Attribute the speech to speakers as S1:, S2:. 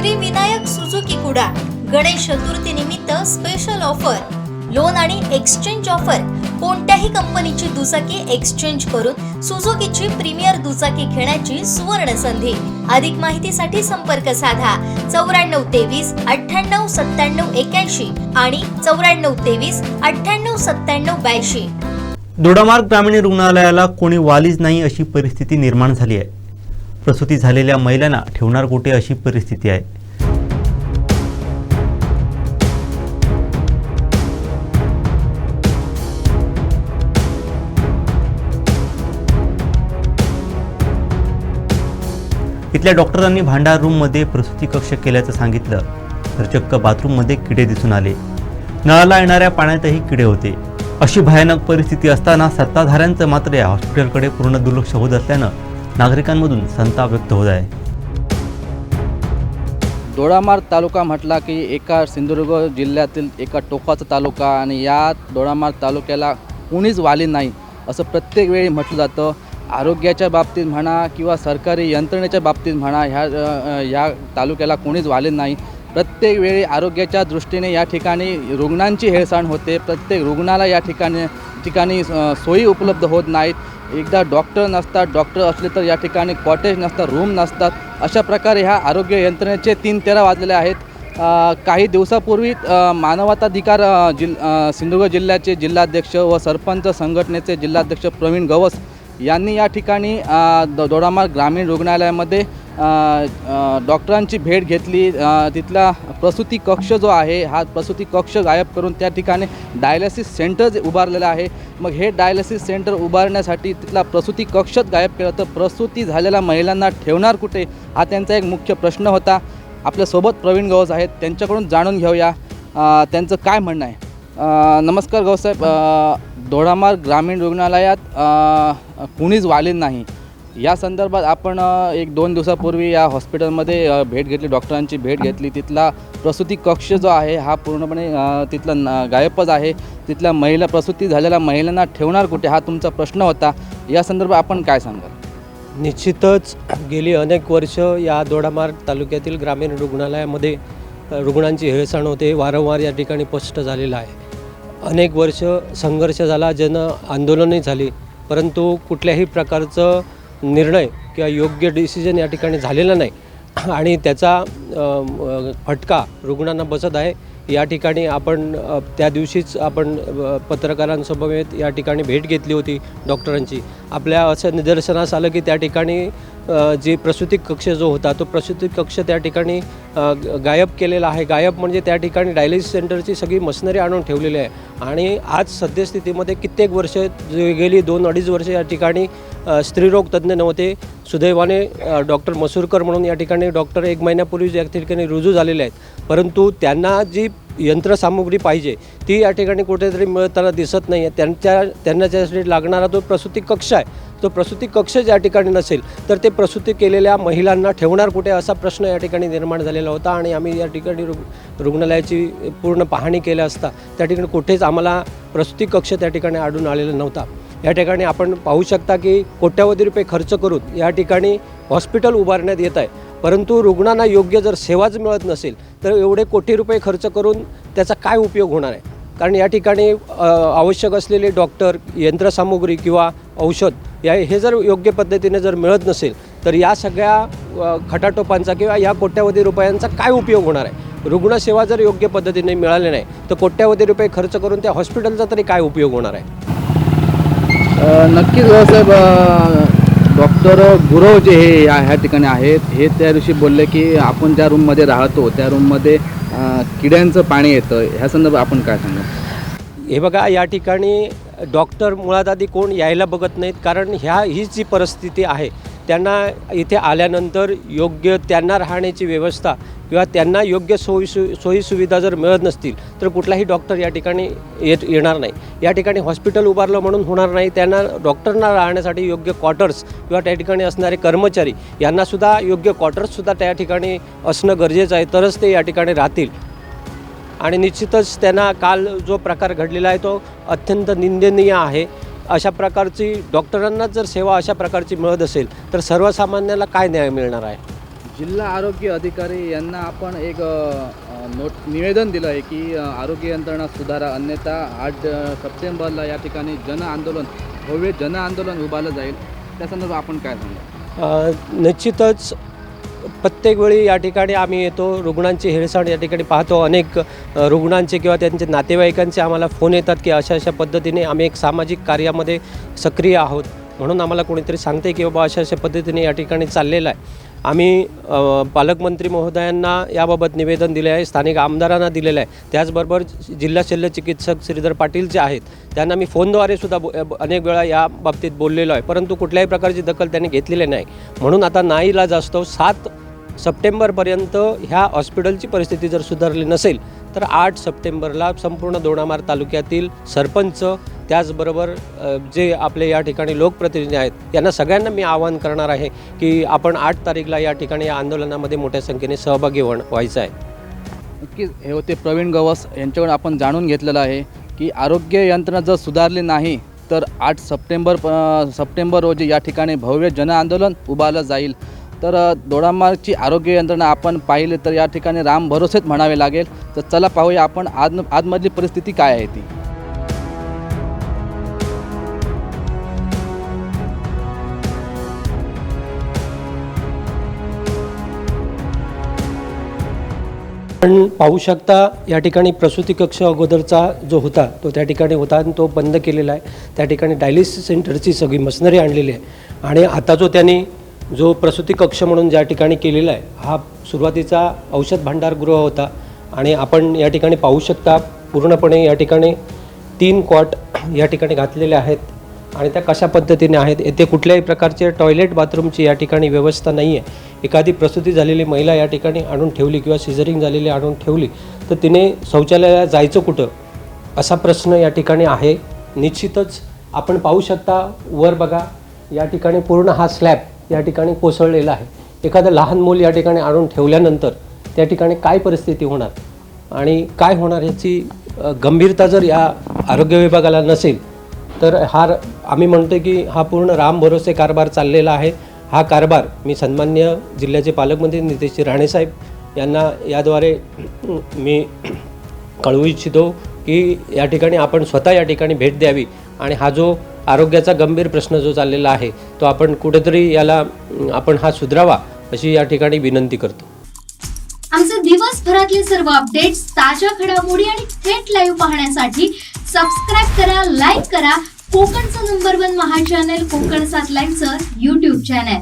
S1: Shri Vinayak Suzuki कुडा गणेश चतुर्थी निमित्त special offer loan आणि exchange offer कोणत्याही कंपनीची दुचाकी एक्सचेंज करून सुझुकीची प्रीमियर दुचाकी घेण्याची सुवर्ण संधी. अधिक माहितीसाठी संपर्क साधा. चौऱ्याण्णव तेवीस अठ्ठ्याण्णव सत्त्याण्णव एक्याऐंशी आणि चौऱ्याण्णव तेवीस अठ्ठ्याण्णव सत्त्याण्णव ब्याऐंशी.
S2: दोडामार्ग ग्रामीण रुग्णालयाला कोणी वालीच नाही अशी परिस्थिती निर्माण झाली आहे. प्रसूती झालेल्या महिलांना ठेवणार कुठे अशी परिस्थिती आहे. इथल्या डॉक्टरांनी भांडार रूममध्ये प्रसूती कक्ष केल्याचं सांगितलं. तर चक्क बाथरूममध्ये किडे दिसून आले. नळाला येणाऱ्या पाण्यातही किडे होते. अशी भयानक परिस्थिती असताना सत्ताधाऱ्यांचं मात्र या हॉस्पिटलकडे पूर्ण दुर्लक्ष होत असल्यानं नागरिकांमधून संताप व्यक्त होत आहे.
S3: दोडामार्ग तालुका म्हटला की एका सिंधुदुर्ग जिल्ह्यातील एका टोकाचा तालुका आणि या दोडामार्ग तालुक्याला कुणीच वाली नाही असं प्रत्येक वेळी म्हटलं जातं. आरोग्याच्या बाबतीत म्हणा किंवा सरकारी यंत्रणेच्या बाबतीत म्हणा ह्या या तालुक्याला कोणीच वाले नाही. प्रत्येक वेळी आरोग्याच्या दृष्टीने या ठिकाणी रुग्णांची हेळसांड होते. प्रत्येक रुग्णाला या ठिकाणी ठिकाणी सोयी उपलब्ध होत नाहीत. एकदा डॉक्टर नसतात डॉक्टर असले तर या ठिकाणी कॉटेज नसतात रूम नसतात. अशा प्रकारे ह्या आरोग्य यंत्रणेचे तीन तेरा वाजलेले आहेत. काही दिवसापूर्वी मानवाताधिकार मानवताधिकार जिल सिंधुदुर्ग जिल्ह्याचे जिल्हाध्यक्ष व सरपंच संघटनेचे जिल्हाध्यक्ष प्रवीण गवस यांनी या ठिकाणी अ, दो ग्रामीण रुग्णालयामध्ये डॉक्टरांची भेट घेतली. तिथला प्रसूती कक्ष जो आहे हा प्रसूती कक्ष गायब करून त्या ठिकाणी डायलिसिस सेंटर जे उभारलेलं आहे. मग हे डायलिसिस सेंटर उभारण्यासाठी तिथला प्रसूती कक्षच गायब केला. तर प्रसूती झालेल्या महिलांना ठेवणार कुठे? हा त्यांचा एक मुख्य प्रश्न होता. आपल्यासोबत प्रवीण गवस आहेत. त्यांच्याकडून जाणून घेऊया. त्यांचं काय म्हणणं आहे? नमस्कार गौसाहेब. दोडामार ग्रामीण रुग्णालयात कुणीच वाले नाही. या संदर्भात आपण एक दोन दिवसापूर्वी या हॉस्पिटलमध्ये भेट घेतली डॉक्टरांची भेट घेतली. तिथला प्रसूती कक्ष जो आहे हा पूर्णपणे तिथला न गायबच आहे. तिथल्या महिला प्रसूती झालेल्या महिलांना ठेवणार कुठे हा तुमचा प्रश्न होता. या संदर्भात आपण काय सांगाल?
S4: निश्चितच गेली अनेक वर्ष या दोडामार तालुक्यातील ग्रामीण रुग्णालयामध्ये रुग्णांची हेळसांड होते. वारंवार या ठिकाणी स्पष्ट झालेलं आहे. अनेक वर्ष संघर्ष झाला जन आंदोलनही झाली परंतु कुठल्याही प्रकारचं निर्णय किंवा योग्य डिसिजन या ठिकाणी झालेला नाही. आणि त्याचा फटका रुग्णांना बसत आहे. या ठिकाणी आपण त्या दिवशीच आपण पत्रकारांसमवेत या ठिकाणी भेट घेतली होती डॉक्टरांची. आपल्या असं निदर्शनास आलं की त्या ठिकाणी जे प्रसूती कक्ष जो होता तो प्रसूती कक्ष त्या ठिकाणी गायब केलेला आहे. गायब म्हणजे त्या ठिकाणी डायलिसिस सेंटरची सगळी मशिनरी आणून ठेवलेली आहे. आणि आज सद्यस्थितीमध्ये कित्येक वर्ष जे गेली दोन अडीच वर्ष या ठिकाणी स्त्रीरोग तज्ज्ञ नव्हते सुदैवाने डॉक्टर मसूरकर म्हणून या ठिकाणी डॉक्टर एक महिन्यापूर्वी या ठिकाणी रुजू झालेले आहेत. परंतु त्यांना जी यंत्रसामुग्री पाहिजे ती या ठिकाणी कुठेतरी मिळताना दिसत नाही आहे त्यांच्या त्यांना त्यासाठी लागणारा तो प्रसूती कक्ष आहे तो प्रसूती कक्ष ज्या ठिकाणी नसेल तर ते प्रसूती केलेल्या महिलांना ठेवणार कुठे असा प्रश्न या ठिकाणी निर्माण झालेला होता आणि आम्ही या ठिकाणी रुग रुग्णालयाची पूर्ण पाहणी केल्या असता त्या ठिकाणी कुठेच आम्हाला प्रसूती कक्ष त्या ठिकाणी आढळून आलेला नव्हता. या ठिकाणी आपण पाहू शकता की कोट्यावधी रुपये खर्च करून या ठिकाणी हॉस्पिटल उभारण्यात येत आहे. परंतु रुग्णांना योग्य जर सेवाच मिळत नसेल तर एवढे कोटी रुपये खर्च करून त्याचा काय उपयोग होणार आहे? कारण या ठिकाणी आवश्यक असलेले डॉक्टर यंत्रसामुग्री किंवा औषध या हे जर योग्य पद्धतीने जर मिळत नसेल तर या सगळ्या खटाटोपांचा किंवा या कोट्यावधी रुपयांचा काय उपयोग होणार आहे? रुग्णसेवा जर योग्य पद्धतीने मिळाली नाही तर कोट्यावधी रुपये खर्च करून त्या हॉस्पिटलचा तरी काय उपयोग होणार आहे?
S3: नक्कीच साहेब डॉक्टर गुरव जे हे या ह्या ठिकाणी आहेत हे त्या दिवशी बोलले की आपण ज्या रूममध्ये राहतो त्या रूममध्ये किड्यांचं पाणी येतं ह्या संदर्भात आपण काय सांगू
S4: हे बघा या ठिकाणी डॉक्टर मुळात आधी कोण यायला बघत नाहीत कारण ह्या हीच जी परिस्थिती आहे त्यांना इथे आल्यानंतर योग्य त्यांना राहण्याची व्यवस्था किंवा त्यांना योग्य सोयी सु सोयी सुविधा जर मिळत नसतील तर कुठलाही डॉक्टर या ठिकाणी येत येणार नाही. या ठिकाणी हॉस्पिटल उभारलं म्हणून होणार नाही. त्यांना डॉक्टरना राहण्यासाठी योग्य क्वार्टर्स किंवा त्या ठिकाणी असणारे कर्मचारी यांनासुद्धा योग्य क्वार्टर्ससुद्धा त्या ठिकाणी असणं गरजेचं आहे. तरच ते या ठिकाणी राहतील. आणि निश्चितच त्यांना काल जो प्रकार घडलेला आहे तो अत्यंत निंदनीय आहे. अशा प्रकारची डॉक्टरांना जर सेवा अशा प्रकारची मिळत असेल तर सर्वसामान्याला काय न्याय मिळणार आहे?
S3: जिल्हा आरोग्य अधिकारी यांना आपण एक नोट निवेदन दिलं आहे की आरोग्य यंत्रणा सुधारा अन्यथा आठ सप्टेंबरला या ठिकाणी जन आंदोलन भव्य जन आंदोलन उभारलं जाईल. त्या संदर्भात आपण काय सांगा?
S4: निश्चितच प्रत्येक वेळी या ठिकाणी आम्ही येतो रुग्णांची हेळसांड या ठिकाणी पाहतो. अनेक रुग्णांचे किंवा त्यांचे नातेवाईकांचे आम्हाला फोन येतात की अशा अशा पद्धतीने आम्ही एक सामाजिक कार्यामध्ये सक्रिय आहोत. म्हणून आम्हाला कोणीतरी सांगते की बाबा अशा अशा पद्धतीने या ठिकाणी चाललेलं आहे. आम्ही पालकमंत्री महोदयांना याबाबत निवेदन दिले आहे स्थानिक आमदारांना दिलेलं आहे. त्याचबरोबर जिल्हा शल्य चिकित्सक श्रीधर पाटील जे आहेत त्यांना मी फोनद्वारे सुद्धा बो अनेक वेळा या बाबतीत बोललेलो आहे. परंतु कुठल्याही प्रकारची दखल त्यांनी घेतलेली नाही. म्हणून आता नाईलाज असतो. सात सप्टेंबरपर्यंत ह्या हॉस्पिटलची परिस्थिती जर सुधारली नसेल तर आठ सप्टेंबरला संपूर्ण दोडामार तालुक्यातील सरपंच त्याचबरोबर जे आपले या ठिकाणी लोकप्रतिनिधी आहेत यांना सगळ्यांना मी आवाहन करणार आहे की आपण आठ तारीखला या ठिकाणी या आंदोलनामध्ये मोठ्या संख्येने सहभागी होण व्हायचं आहे.
S3: नक्कीच हे होते प्रवीण गवस यांच्याकडून आपण जाणून घेतलेलं आहे की आरोग्य यंत्रणा जर सुधारली नाही तर आठ सप्टेंबर सप्टेंबर रोजी या ठिकाणी भव्य जनआंदोलन उभारलं जाईल. तर दोडामार्गची आरोग्य यंत्रणा आपण पाहिले तर या ठिकाणी राम भरोसेच म्हणावे लागेल. तर चला पाहूया आपण आज आजमधली परिस्थिती काय आहे ती.
S4: पण पाहू शकता या ठिकाणी प्रसूती कक्ष अगोदरचा जो होता तो त्या ठिकाणी होता आणि तो बंद केलेला आहे. त्या ठिकाणी डायलिसिस सेंटरची सगळी मशिनरी आणलेली आहे. आणि आता जो त्यांनी जो प्रसूती कक्ष म्हणून ज्या ठिकाणी केलेला आहे हा सुरुवातीचा औषध भांडारगृह होता. आणि आपण या ठिकाणी पाहू शकता पूर्णपणे या ठिकाणी तीन कॉट या ठिकाणी घातलेले आहेत. आणि त्या कशा पद्धतीने आहेत येथे कुठल्याही प्रकारचे टॉयलेट बाथरूमची या ठिकाणी व्यवस्था नाही आहे एखादी प्रसूती झालेली महिला या ठिकाणी आणून ठेवली किंवा सिझरिंग झालेली आणून ठेवली तर तिने शौचालयाला जायचं कुठं असा प्रश्न या ठिकाणी आहे. निश्चितच आपण पाहू शकता वर बघा या ठिकाणी पूर्ण हा स्लॅब या ठिकाणी कोसळलेलं आहे. एखादं लहान मूल या ठिकाणी आणून ठेवल्यानंतर त्या ठिकाणी काय परिस्थिती होणार? आणि काय होणार ह्याची गंभीरता जर या आरोग्य विभागाला नसेल तर हा आम्ही म्हणतो की हा पूर्ण राम भरोसे कारभार चाललेला आहे. हा कारभार मी सन्मान्य जिल्ह्याचे पालकमंत्री नितेश राणेसाहेब यांना याद्वारे मी कळवू इच्छितो की या ठिकाणी आपण स्वतः या ठिकाणी भेट द्यावी. आणि हा जो आरोग्याचा गंभीर प्रश्न जो चाललेला आहे तो आपण कुठेतरी याला आपण हा सुधरावा अशी या ठिकाणी विनंती करतो.
S5: आमचे दिवसभरातले सर्व अपडेट्स ताज्या घडामोडी आणि थेट लाईव्ह पाहण्यासाठी सबस्क्राईब करा लाईक करा. कोकणचं नंबर वन महा चॅनल कोकण सात लाईनचं युट्यूब चॅनल